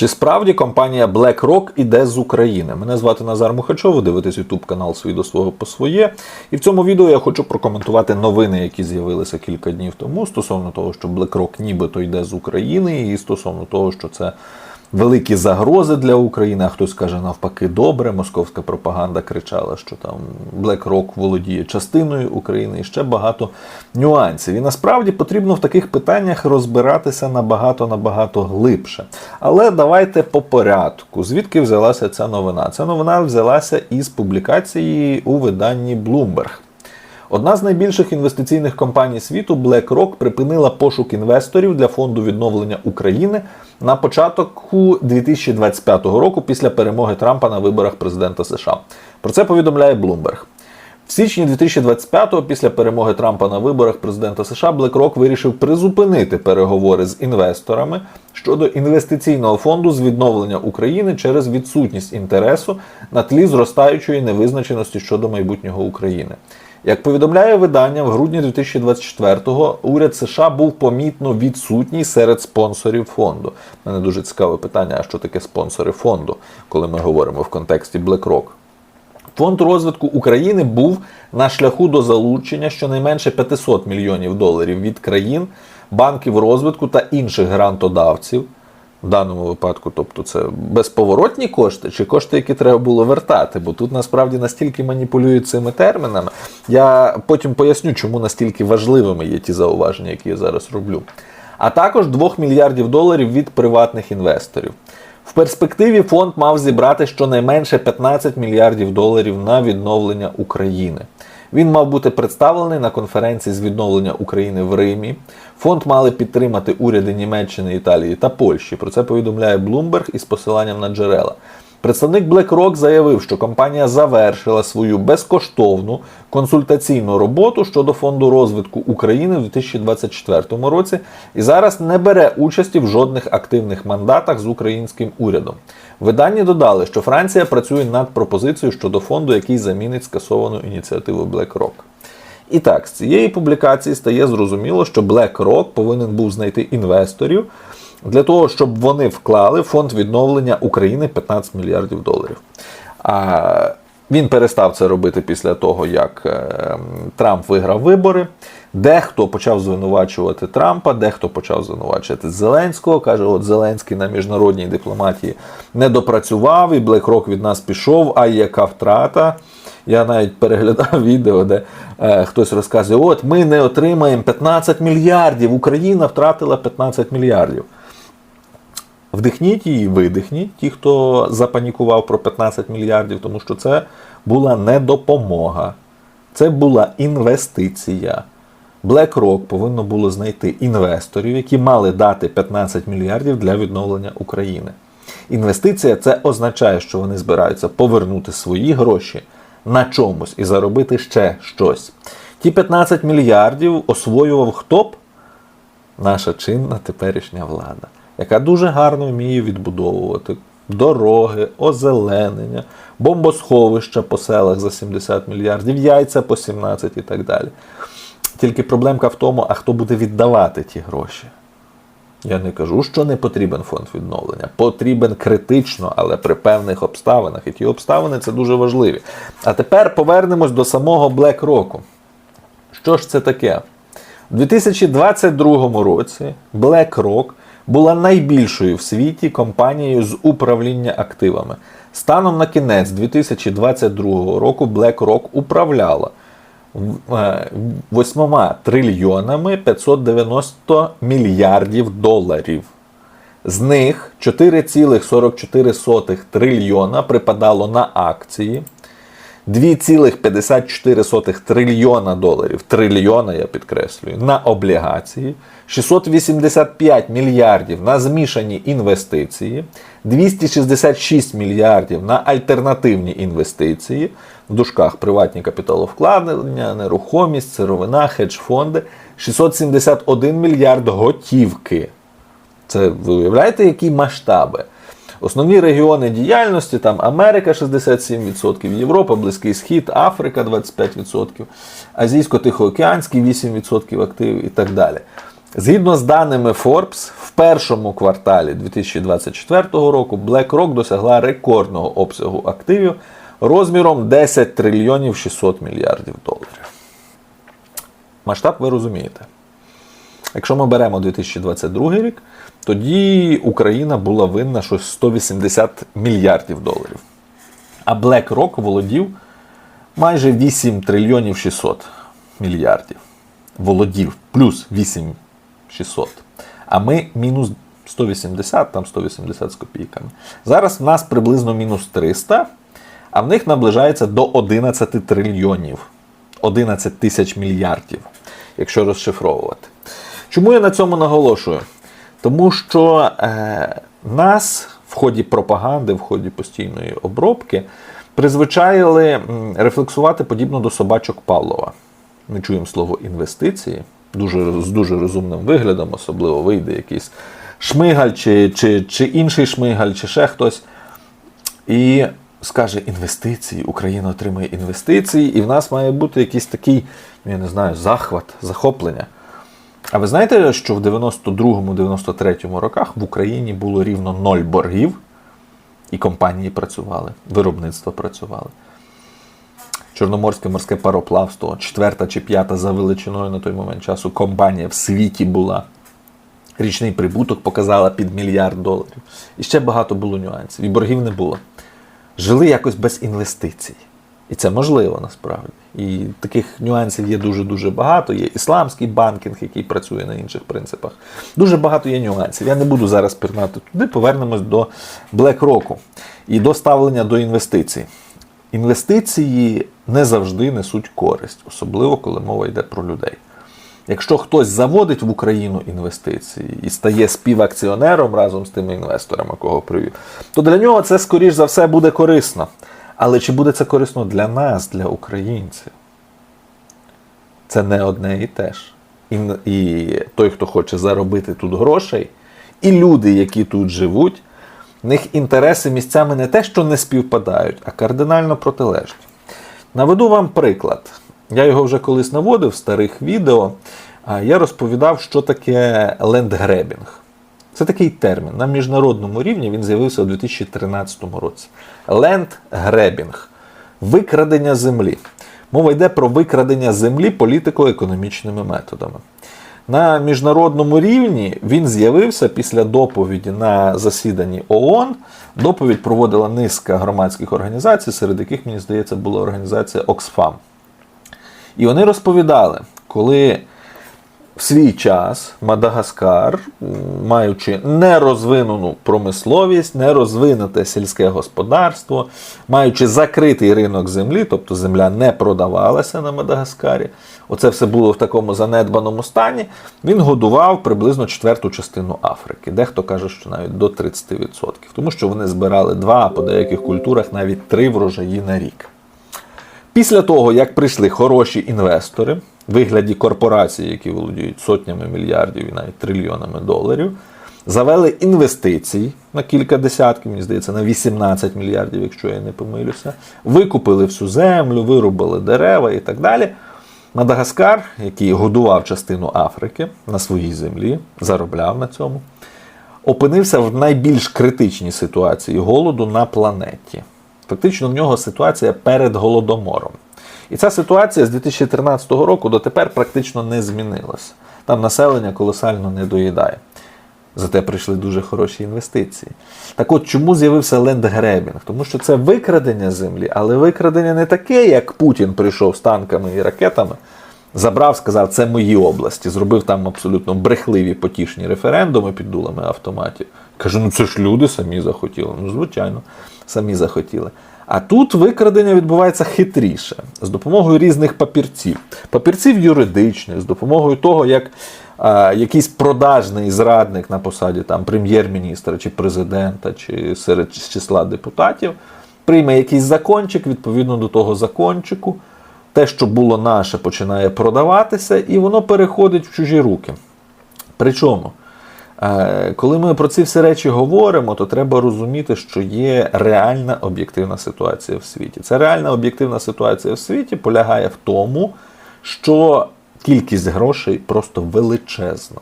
Чи справді компанія BlackRock іде з України? Мене звати Назар Мухачов, ви дивитесь YouTube канал «Свій до свого по своє. І в цьому відео я хочу прокоментувати новини, які з'явилися кілька днів тому стосовно того, що BlackRock нібито йде з України, і стосовно того, що це великі загрози для України. А хтось каже навпаки, добре. Московська пропаганда кричала, що там BlackRock володіє частиною України і ще багато нюансів. І насправді потрібно в таких питаннях розбиратися набагато набагато глибше. Але давайте по порядку. Звідки взялася ця новина? Ця новина взялася із публікації у виданні Bloomberg. Одна з найбільших інвестиційних компаній світу BlackRock припинила пошук інвесторів для фонду відновлення України на початку 2025 року після перемоги Трампа на виборах президента США. Про це повідомляє Bloomberg. В січні 2025-го, після перемоги Трампа на виборах президента США, BlackRock вирішив призупинити переговори з інвесторами щодо інвестиційного фонду з відновлення України через відсутність інтересу на тлі зростаючої невизначеності щодо майбутнього України. Як повідомляє видання, в грудні 2024-го уряд США був помітно відсутній серед спонсорів фонду. Мене дуже цікаве питання: а що таке спонсори фонду, коли ми говоримо в контексті BlackRock? Фонд розвитку України був на шляху до залучення щонайменше 500 мільйонів доларів від країн, банків розвитку та інших грантодавців. В даному випадку, тобто це безповоротні кошти чи кошти, які треба було вертати, бо тут насправді настільки маніпулюють цими термінами. Я потім поясню, чому настільки важливими є ті зауваження, які я зараз роблю. А також 2 мільярдів доларів від приватних інвесторів. В перспективі фонд мав зібрати щонайменше 15 мільярдів доларів на відновлення України. Він мав бути представлений на конференції з відновлення України в Римі. Фонд мали підтримати уряди Німеччини, Італії та Польщі. Про це повідомляє Bloomberg із посиланням на джерела. Представник BlackRock заявив, що компанія завершила свою безкоштовну консультаційну роботу щодо фонду розвитку України в 2024 році і зараз не бере участі в жодних активних мандатах з українським урядом. Виданні додали, що Франція працює над пропозицією щодо фонду, який замінить скасовану ініціативу BlackRock. І так, з цієї публікації стає зрозуміло, що BlackRock повинен був знайти інвесторів для того, щоб вони вклали в фонд відновлення України 15 мільярдів доларів. А він перестав це робити після того, як е, Трамп виграв вибори. Дехто почав звинувачувати Трампа, дехто почав звинувачувати Зеленського. Каже, от Зеленський на міжнародній дипломатії не допрацював, і BlackRock від нас пішов. А яка втрата? Я навіть переглядав відео, де е, хтось розказує: от ми не отримаємо 15 мільярдів. Україна втратила 15 мільярдів. Вдихніть і видихніть, ті, хто запанікував про 15 мільярдів, тому що це була не допомога, це була інвестиція. BlackRock повинно було знайти інвесторів, які мали дати 15 мільярдів для відновлення України. Інвестиція це означає, що вони збираються повернути свої гроші на чомусь і заробити ще щось. Ті 15 мільярдів освоював хто б? Наша чинна теперішня влада яка дуже гарно вміє відбудовувати дороги, озеленення, бомбосховища по селах за 70 мільярдів, яйця по 17 і так далі. Тільки проблемка в тому, а хто буде віддавати ті гроші. Я не кажу, що не потрібен фонд відновлення. Потрібен критично, але при певних обставинах. І ті обставини це дуже важливі. А тепер повернемось до самого BlackRock. Що ж це таке? У 2022 році BlackRock була найбільшою в світі компанією з управління активами. Станом на кінець 2022 року BlackRock управляла 8 е, трильйонами 590 мільярдів доларів. З них 4,44 трильйона припадало на акції. 2,54 трильйона доларів, трильйона, я підкреслюю, на облігації, 685 мільярдів на змішані інвестиції, 266 мільярдів на альтернативні інвестиції, в дужках приватні капіталовкладення, нерухомість, сировина, хедж-фонди, 671 мільярд готівки. Це ви уявляєте, які масштаби? Основні регіони діяльності там Америка 67%, Європа, Близький Схід, Африка 25%, Азійсько-Тихоокеанський 8% активів і так далі. Згідно з даними Forbes, в першому кварталі 2024 року BlackRock досягла рекордного обсягу активів розміром 10 трильйонів 600 мільярдів доларів. Масштаб ви розумієте. Якщо ми беремо 2022 рік, тоді Україна була винна щось 180 мільярдів доларів. А BlackRock володів майже 8 трильйонів 600 мільярдів. Володів плюс 8 600. А ми мінус 180, там 180 з копійками. Зараз в нас приблизно мінус 300, а в них наближається до 11 трильйонів. 11 тисяч мільярдів, якщо розшифровувати. Чому я на цьому наголошую? Тому що е, нас в ході пропаганди, в ході постійної обробки призвичаїли рефлексувати подібно до собачок Павлова. Ми чуємо слово інвестиції дуже, з дуже розумним виглядом, особливо вийде якийсь шмигаль, чи, чи, чи інший шмигаль, чи ще хтось. І скаже інвестиції, Україна отримує інвестиції, і в нас має бути якийсь такий, я не знаю, захват, захоплення. А ви знаєте, що в 92-93 роках в Україні було рівно ноль боргів, і компанії працювали, виробництво працювали. Чорноморське морське пароплавство, четверта чи п'ята за величиною на той момент часу компанія в світі була. Річний прибуток показала під мільярд доларів. І ще багато було нюансів. І боргів не було. Жили якось без інвестицій. І це можливо насправді. І таких нюансів є дуже-дуже багато. Є ісламський банкінг, який працює на інших принципах. Дуже багато є нюансів. Я не буду зараз пірнати туди, повернемось до BlackRock і до ставлення до інвестицій. Інвестиції не завжди несуть користь, особливо коли мова йде про людей. Якщо хтось заводить в Україну інвестиції і стає співакціонером разом з тими інвесторами, кого привів, то для нього це, скоріш за все, буде корисно. Але чи буде це корисно для нас, для українців? Це не одне і те ж. І, і той, хто хоче заробити тут грошей, і люди, які тут живуть, в них інтереси місцями не те, що не співпадають, а кардинально протилежні. Наведу вам приклад. Я його вже колись наводив в старих відео. Я розповідав, що таке лендгребінг. Це такий термін. На міжнародному рівні він з'явився у 2013 році. Лендгребінг викрадення землі. Мова йде про викрадення землі політико-економічними методами. На міжнародному рівні він з'явився після доповіді на засіданні ООН. Доповідь проводила низка громадських організацій, серед яких, мені здається, була організація Оксфам. І вони розповідали, коли в свій час Мадагаскар, маючи нерозвинену промисловість, нерозвинуте сільське господарство, маючи закритий ринок землі, тобто земля не продавалася на Мадагаскарі, оце все було в такому занедбаному стані, він годував приблизно четверту частину Африки. Дехто каже, що навіть до 30%, тому що вони збирали два, по деяких культурах навіть три врожаї на рік. Після того, як прийшли хороші інвестори в вигляді корпорацій, які володіють сотнями мільярдів і навіть трильйонами доларів, завели інвестиції на кілька десятків, мені здається, на 18 мільярдів, якщо я не помилюся, викупили всю землю, вирубали дерева і так далі. Мадагаскар, який годував частину Африки на своїй землі, заробляв на цьому, опинився в найбільш критичній ситуації голоду на планеті. Фактично в нього ситуація перед голодомором. І ця ситуація з 2013 року дотепер практично не змінилася. Там населення колосально не доїдає. Зате прийшли дуже хороші інвестиції. Так от чому з'явився лендгребінг? Тому що це викрадення землі, але викрадення не таке, як Путін прийшов з танками і ракетами, забрав, сказав, це мої області, зробив там абсолютно брехливі потішні референдуми під дулами автоматів. Каже, ну це ж люди самі захотіли. Ну, звичайно, самі захотіли. А тут викрадення відбувається хитріше, з допомогою різних папірців. Папірців юридичних, з допомогою того, як а, якийсь продажний зрадник на посаді там, прем'єр-міністра чи президента, чи серед числа депутатів, прийме якийсь закончик, відповідно до того закончику, те, що було наше, починає продаватися, і воно переходить в чужі руки. Причому, е, коли ми про ці всі речі говоримо, то треба розуміти, що є реальна об'єктивна ситуація в світі. Ця реальна об'єктивна ситуація в світі полягає в тому, що кількість грошей просто величезна.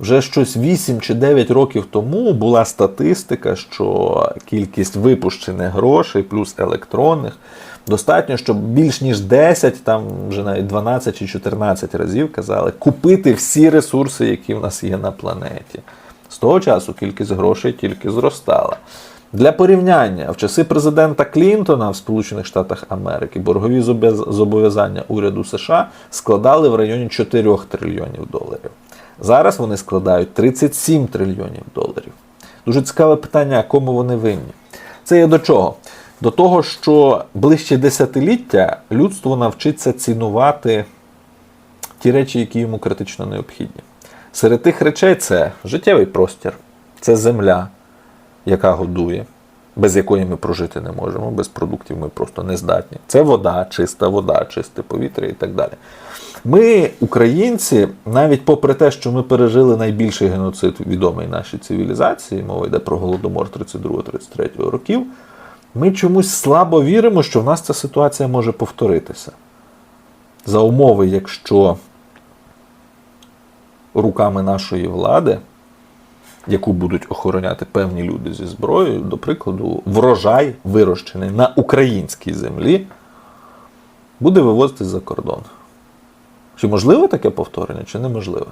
Вже щось 8 чи 9 років тому була статистика, що кількість випущених грошей плюс електронних достатньо, щоб більш ніж 10, там вже навіть 12 чи 14 разів казали, купити всі ресурси, які в нас є на планеті. З того часу кількість грошей тільки зростала. Для порівняння, в часи президента Клінтона в Сполучених Штатах Америки боргові зобов'язання уряду США складали в районі 4 трильйонів доларів. Зараз вони складають 37 трильйонів доларів. Дуже цікаве питання, кому вони винні. Це є до чого? До того, що ближче десятиліття людство навчиться цінувати ті речі, які йому критично необхідні. Серед тих речей це життєвий простір, це земля, яка годує, без якої ми прожити не можемо, без продуктів ми просто не здатні. Це вода, чиста вода, чисте повітря і так далі. Ми, українці, навіть попри те, що ми пережили найбільший геноцид відомий нашій цивілізації, мова йде про голодомор 32-33 років, ми чомусь слабо віримо, що в нас ця ситуація може повторитися. За умови, якщо руками нашої влади, яку будуть охороняти певні люди зі зброєю, до прикладу, врожай, вирощений на українській землі, буде вивозитись за кордон. Чи можливо таке повторення, чи неможливе?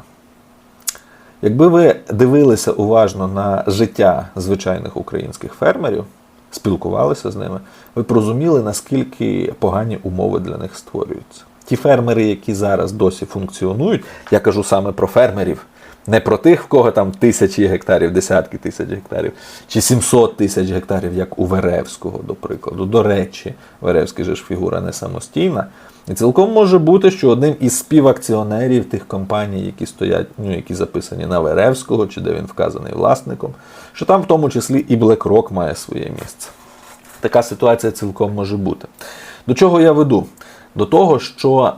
Якби ви дивилися уважно на життя звичайних українських фермерів, спілкувалися з ними, ви б розуміли, наскільки погані умови для них створюються. Ті фермери, які зараз досі функціонують, я кажу саме про фермерів, не про тих, в кого там тисячі гектарів, десятки тисяч гектарів, чи 700 тисяч гектарів, як у Веревського, до прикладу. До речі, Веревський же ж фігура не самостійна. І цілком може бути, що одним із співакціонерів тих компаній, які стоять, ну, які записані на Веревського, чи де він вказаний власником, що там в тому числі і BlackRock має своє місце. Така ситуація цілком може бути. До чого я веду? До того, що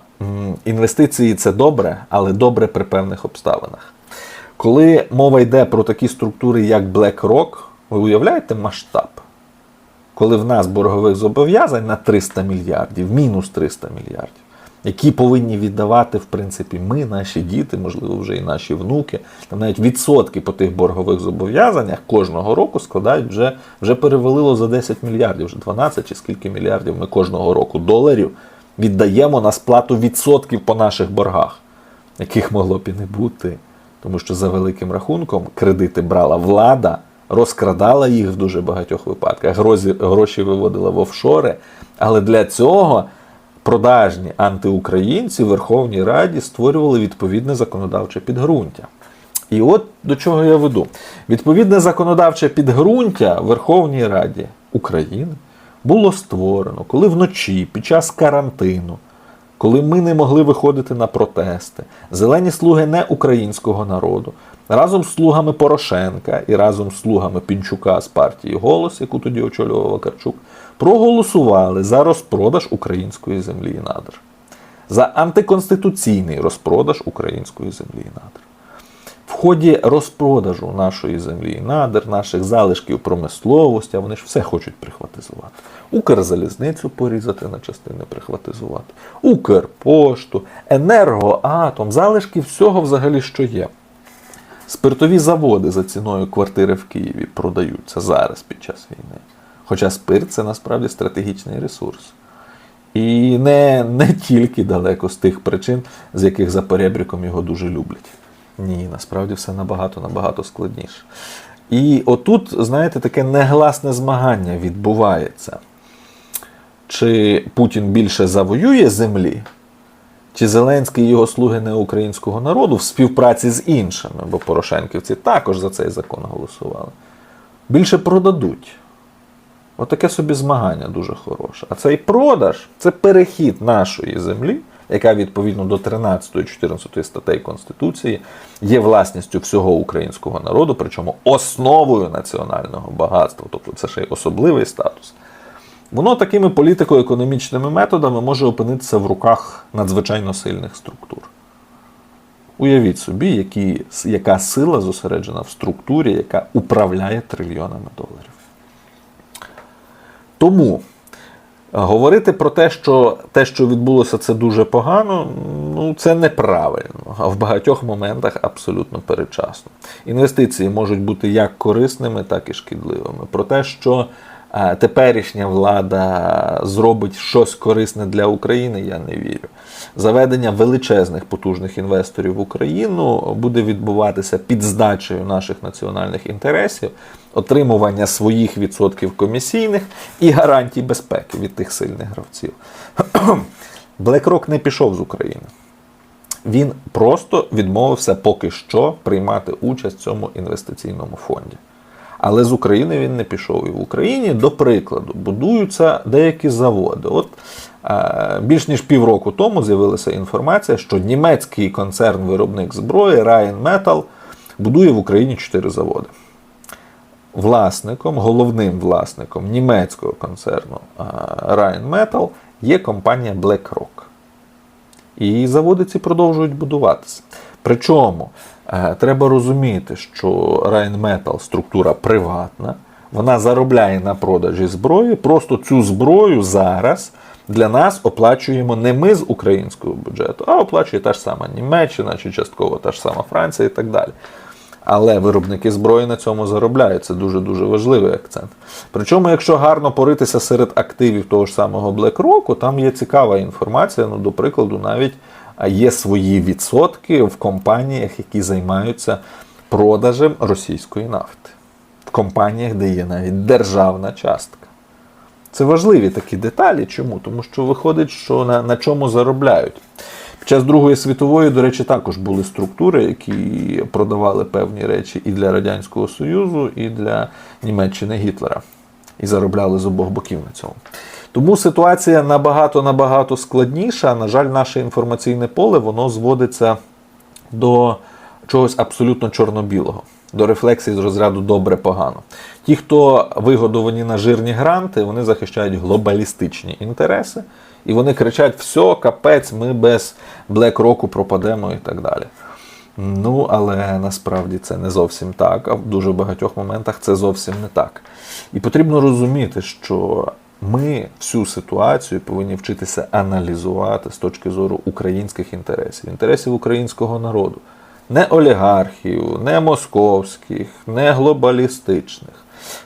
інвестиції це добре, але добре при певних обставинах. Коли мова йде про такі структури, як BlackRock, ви уявляєте масштаб? Коли в нас боргових зобов'язань на 300 мільярдів, мінус 300 мільярдів, які повинні віддавати, в принципі, ми, наші діти, можливо, вже і наші внуки, там навіть відсотки по тих боргових зобов'язаннях кожного року складають вже, вже перевалило за 10 мільярдів, вже 12 чи скільки мільярдів ми кожного року доларів віддаємо на сплату відсотків по наших боргах, яких могло б і не бути. Тому що за великим рахунком кредити брала влада, розкрадала їх в дуже багатьох випадках, гроші виводила в офшори. Але для цього продажні антиукраїнці в Верховній Раді створювали відповідне законодавче підґрунтя. І от до чого я веду. Відповідне законодавче підґрунтя Верховній Раді України було створено, коли вночі, під час карантину, коли ми не могли виходити на протести, зелені слуги не українського народу, разом з слугами Порошенка і разом з слугами Пінчука з партії Голос, яку тоді очолював Вакарчук, проголосували за розпродаж української землі і надр, за антиконституційний розпродаж української землі і надр. В ході розпродажу нашої землі і надр, наших залишків промисловості, а вони ж все хочуть прихватизувати. Укрзалізницю порізати на частини прихватизувати, Укрпошту, енергоатом, залишки всього взагалі, що є. Спиртові заводи за ціною квартири в Києві продаються зараз під час війни. Хоча спирт це насправді стратегічний ресурс. І не, не тільки далеко з тих причин, з яких за перебріком його дуже люблять. Ні, насправді все набагато набагато складніше. І отут, знаєте, таке негласне змагання відбувається. Чи Путін більше завоює землі, чи Зеленський і його слуги неукраїнського народу в співпраці з іншими, бо Порошенківці також за цей закон голосували, більше продадуть. Отаке собі змагання дуже хороше. А цей продаж це перехід нашої землі, яка відповідно до 13-14 статей Конституції є власністю всього українського народу, причому основою національного багатства, тобто це ще й особливий статус. Воно такими політико-економічними методами може опинитися в руках надзвичайно сильних структур. Уявіть собі, які, яка сила зосереджена в структурі, яка управляє трильйонами доларів. Тому Говорити про те, що те, що відбулося, це дуже погано, ну це неправильно, а в багатьох моментах абсолютно передчасно. Інвестиції можуть бути як корисними, так і шкідливими. Про те, що е, теперішня влада зробить щось корисне для України, я не вірю. Заведення величезних потужних інвесторів в Україну буде відбуватися під здачею наших національних інтересів, отримування своїх відсотків комісійних і гарантій безпеки від тих сильних гравців. BlackRock не пішов з України. Він просто відмовився поки що приймати участь в цьому інвестиційному фонді. Але з України він не пішов. І в Україні, до прикладу, будуються деякі заводи. От е, більш ніж півроку тому з'явилася інформація, що німецький концерн-виробник зброї Rheinmetall будує в Україні чотири заводи. Власником, головним власником німецького концерну е, Rheinmetall є компанія BlackRock. І заводи ці продовжують будуватися. Причому е, треба розуміти, що Rheinmetall структура приватна, вона заробляє на продажі зброї. Просто цю зброю зараз для нас оплачуємо не ми з українського бюджету, а оплачує та ж сама Німеччина чи частково та ж сама Франція і так далі. Але виробники зброї на цьому заробляють. Це дуже-дуже важливий акцент. Причому, якщо гарно поритися серед активів того ж самого BlackRock, там є цікава інформація. Ну, до прикладу, навіть є свої відсотки в компаніях, які займаються продажем російської нафти. В компаніях, де є навіть державна частка. Це важливі такі деталі. Чому? Тому що виходить, що на, на чому заробляють. Під час Другої світової, до речі, також були структури, які продавали певні речі і для Радянського Союзу, і для Німеччини Гітлера. І заробляли з обох боків на цьому. Тому ситуація набагато-набагато складніша. На жаль, наше інформаційне поле воно зводиться до чогось абсолютно чорно-білого, до рефлексії з розряду добре-погано. Ті, хто вигодовані на жирні гранти, вони захищають глобалістичні інтереси. І вони кричать: все, капець, ми без BlackRock пропадемо і так далі. Ну, але насправді це не зовсім так, а в дуже багатьох моментах це зовсім не так. І потрібно розуміти, що ми всю ситуацію повинні вчитися аналізувати з точки зору українських інтересів, інтересів українського народу. Не олігархів, не московських, не глобалістичних.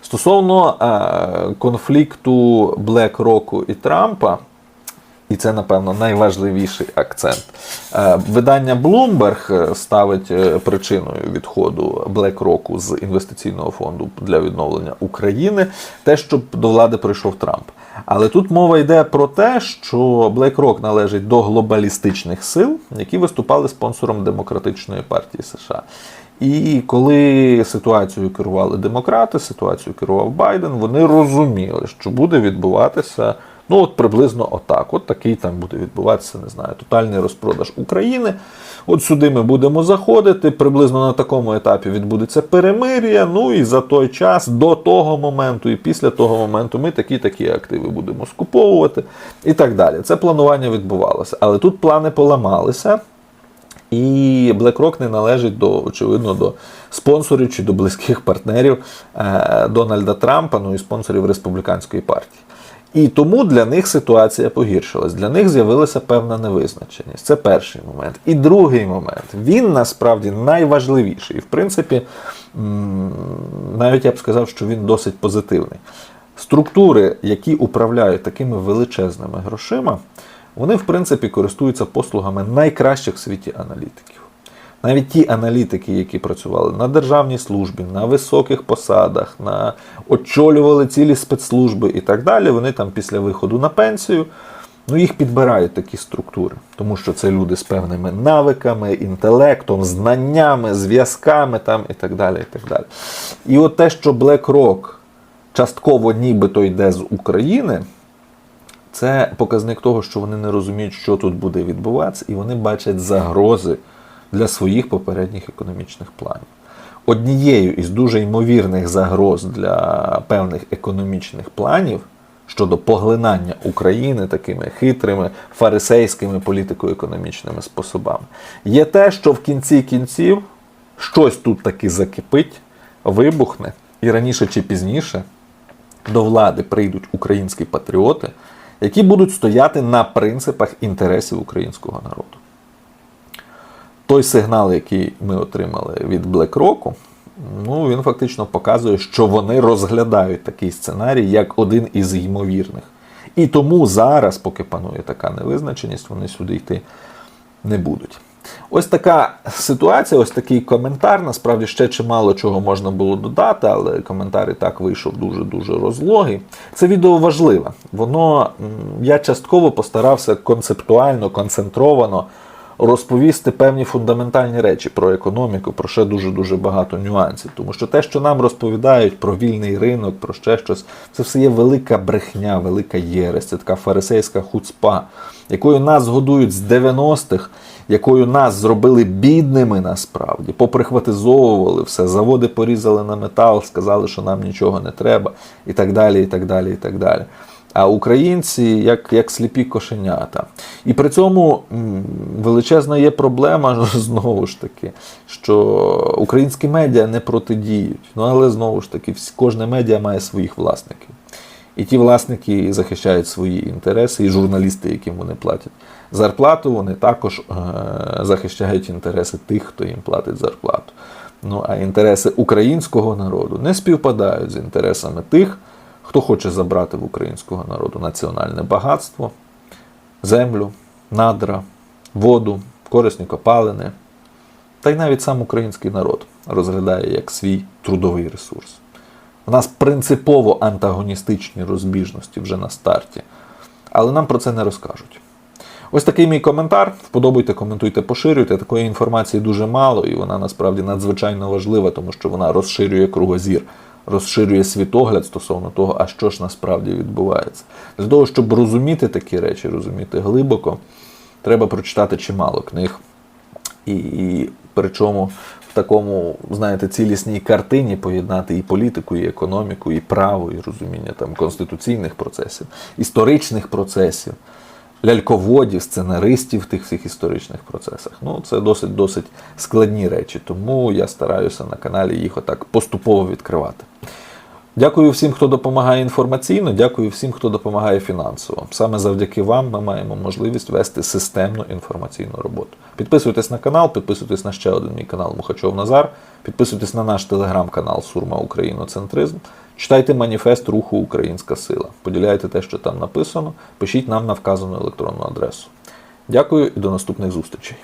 Стосовно е, конфлікту BlackRock і Трампа. І це, напевно, найважливіший акцент. Е, Видання Bloomberg ставить е, причиною відходу BlackRock з інвестиційного фонду для відновлення України те, щоб до влади прийшов Трамп. Але тут мова йде про те, що BlackRock належить до глобалістичних сил, які виступали спонсором демократичної партії США. І коли ситуацією керували демократи, ситуацією керував Байден, вони розуміли, що буде відбуватися. Ну, от приблизно отак. От такий там буде відбуватися, не знаю, тотальний розпродаж України. От сюди ми будемо заходити. Приблизно на такому етапі відбудеться перемир'я. Ну і за той час, до того моменту, і після того моменту, ми такі-такі активи будемо скуповувати і так далі. Це планування відбувалося. Але тут плани поламалися. І BlackRock не належить до, очевидно, до спонсорів чи до близьких партнерів е, Дональда Трампа, ну і спонсорів республіканської партії. І тому для них ситуація погіршилась. Для них з'явилася певна невизначеність. Це перший момент. І другий момент. Він насправді найважливіший. І, в принципі, навіть я б сказав, що він досить позитивний. Структури, які управляють такими величезними грошима, вони, в принципі, користуються послугами найкращих в світі аналітиків. Навіть ті аналітики, які працювали на державній службі, на високих посадах, на очолювали цілі спецслужби і так далі, вони там після виходу на пенсію, ну їх підбирають такі структури, тому що це люди з певними навиками, інтелектом, знаннями, зв'язками там і так далі. І так далі. І от те, що BlackRock частково нібито йде з України. Це показник того, що вони не розуміють, що тут буде відбуватися, і вони бачать загрози для своїх попередніх економічних планів. Однією із дуже ймовірних загроз для певних економічних планів щодо поглинання України такими хитрими фарисейськими політико-економічними способами є те, що в кінці кінців щось тут таки закипить, вибухне, і раніше чи пізніше до влади прийдуть українські патріоти, які будуть стояти на принципах інтересів українського народу. Той сигнал, який ми отримали від BlackRock, ну, він фактично показує, що вони розглядають такий сценарій як один із ймовірних. І тому зараз, поки панує така невизначеність, вони сюди йти не будуть. Ось така ситуація, ось такий коментар. Насправді ще чимало чого можна було додати, але коментар і так вийшов дуже-дуже розлогий. Це відео важливе. Воно я частково постарався концептуально, концентровано розповісти певні фундаментальні речі про економіку, про ще дуже-дуже багато нюансів. Тому що те, що нам розповідають про вільний ринок, про ще щось, це все є велика брехня, велика єресь, це така фарисейська хуцпа, якою нас годують з 90-х, якою нас зробили бідними насправді, поприхватизовували все, заводи порізали на метал, сказали, що нам нічого не треба, і так далі, і так далі, і так далі. А українці як, як сліпі кошенята. І при цьому величезна є проблема знову ж таки, що українські медіа не протидіють. Ну але знову ж таки, кожне медіа має своїх власників. І ті власники захищають свої інтереси, і журналісти, яким вони платять зарплату, вони також е- захищають інтереси тих, хто їм платить зарплату. Ну а інтереси українського народу не співпадають з інтересами тих, хто хоче забрати в українського народу національне багатство, землю, надра, воду, корисні копалини. Та й навіть сам український народ розглядає як свій трудовий ресурс. У нас принципово антагоністичні розбіжності вже на старті, але нам про це не розкажуть. Ось такий мій коментар. Вподобайте, коментуйте, поширюйте. Такої інформації дуже мало, і вона насправді надзвичайно важлива, тому що вона розширює кругозір, розширює світогляд стосовно того, а що ж насправді відбувається. Для того, щоб розуміти такі речі, розуміти глибоко, треба прочитати чимало книг. І, і причому в такому, знаєте, цілісній картині поєднати і політику, і економіку, і право, і розуміння там конституційних процесів, історичних процесів, ляльководів, сценаристів в тих всіх історичних процесах. Ну, це досить досить складні речі, тому я стараюся на каналі їх отак поступово відкривати. Дякую всім, хто допомагає інформаційно, дякую всім, хто допомагає фінансово. Саме завдяки вам ми маємо можливість вести системну інформаційну роботу. Підписуйтесь на канал, підписуйтесь на ще один мій канал Мухачов Назар, підписуйтесь на наш телеграм-канал Сурма Україноцентризм. Читайте маніфест руху Українська сила. Поділяйте те, що там написано, пишіть нам на вказану електронну адресу. Дякую і до наступних зустрічей.